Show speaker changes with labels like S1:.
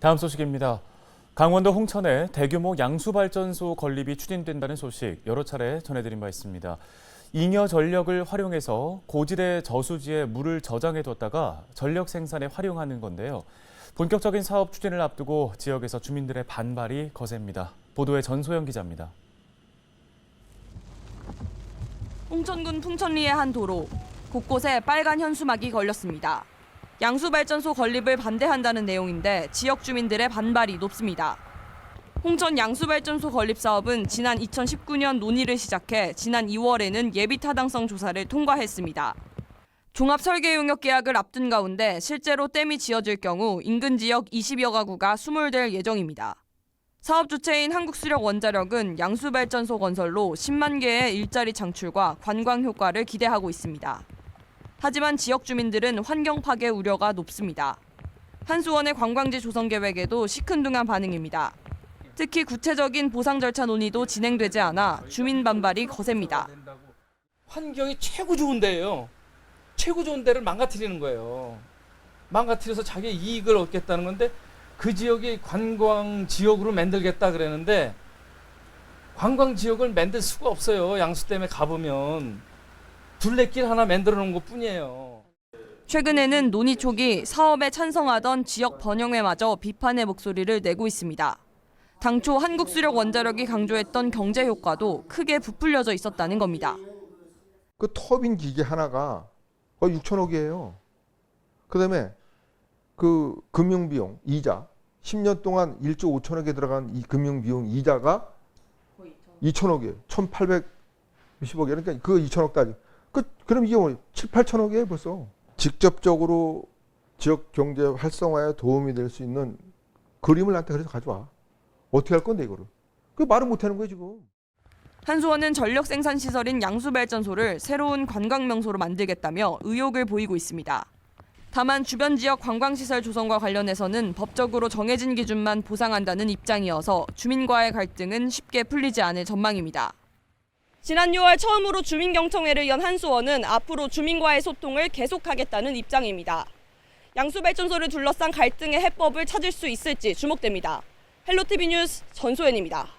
S1: 다음 소식입니다. 강원도 홍천에 대규모 양수발전소 건립이 추진된다는 소식 여러 차례 전해드린 바 있습니다. 잉여 전력을 활용해서 고지대 저수지에 물을 저장해 뒀다가 전력 생산에 활용하는 건데요. 본격적인 사업 추진을 앞두고 지역에서 주민들의 반발이 거셉니다. 보도에 전소영 기자입니다.
S2: 홍천군 풍천리의 한 도로 곳곳에 빨간 현수막이 걸렸습니다. 양수발전소 건립을 반대한다는 내용인데 지역 주민들의 반발이 높습니다. 홍천 양수발전소 건립 사업은 지난 2019년 논의를 시작해 지난 2월에는 예비 타당성 조사를 통과했습니다. 종합 설계 용역 계약을 앞둔 가운데 실제로 댐이 지어질 경우 인근 지역 20여 가구가 수몰될 예정입니다. 사업 주체인 한국수력 원자력은 양수발전소 건설로 10만 개의 일자리 창출과 관광 효과를 기대하고 있습니다. 하지만 지역 주민들은 환경 파괴 우려가 높습니다. 한수원의 관광지 조성 계획에도 시큰둥한 반응입니다. 특히 구체적인 보상 절차 논의도 진행되지 않아 주민 반발이 거셉니다.
S3: 환경이 최고 좋은 데예요. 최고 좋은 데를 망가뜨리는 거예요. 망가뜨려서 자기 이익을 얻겠다는 건데 그 지역이 관광 지역으로 만들겠다 그랬는데 관광 지역을 만들 수가 없어요. 양수 댐에 가보면 둘레길 하나 만들어 놓은 것 뿐이에요.
S2: 최근에는 논의 초기 사업에 찬성하던 지역 번영회마저 비판의 목소리를 내고 있습니다. 당초 한국 수력 원자력이 강조했던 경제 효과도 크게 부풀려져 있었다는 겁니다.
S4: 그 터빈 기계 하나가 거의 6천억이에요. 그다음에 그 금융 비용 이자 10년 동안 1조 5천억에 들어간 이 금융 비용 이자가 2천억이에요. 1,860억이에요. 그러니까 그 2천억 따지. 그 그럼 이게 뭐 7, 8천억이에요, 벌써. 직접적으로 지역 경제 활성화에 도움이 될 수 있는 그림을 나한테 그래서 가져와. 어떻게 할 건데 이거를? 그 말을 못 하는 거예요, 지금.
S2: 한수원은 전력 생산 시설인 양수발전소를 새로운 관광 명소로 만들겠다며 의욕을 보이고 있습니다. 다만 주변 지역 관광시설 조성과 관련해서는 법적으로 정해진 기준만 보상한다는 입장이어서 주민과의 갈등은 쉽게 풀리지 않을 전망입니다. 지난 6월 처음으로 주민경청회를 연 한수원은 앞으로 주민과의 소통을 계속하겠다는 입장입니다. 양수발전소를 둘러싼 갈등의 해법을 찾을 수 있을지 주목됩니다. 헬로티비 뉴스 전소연입니다.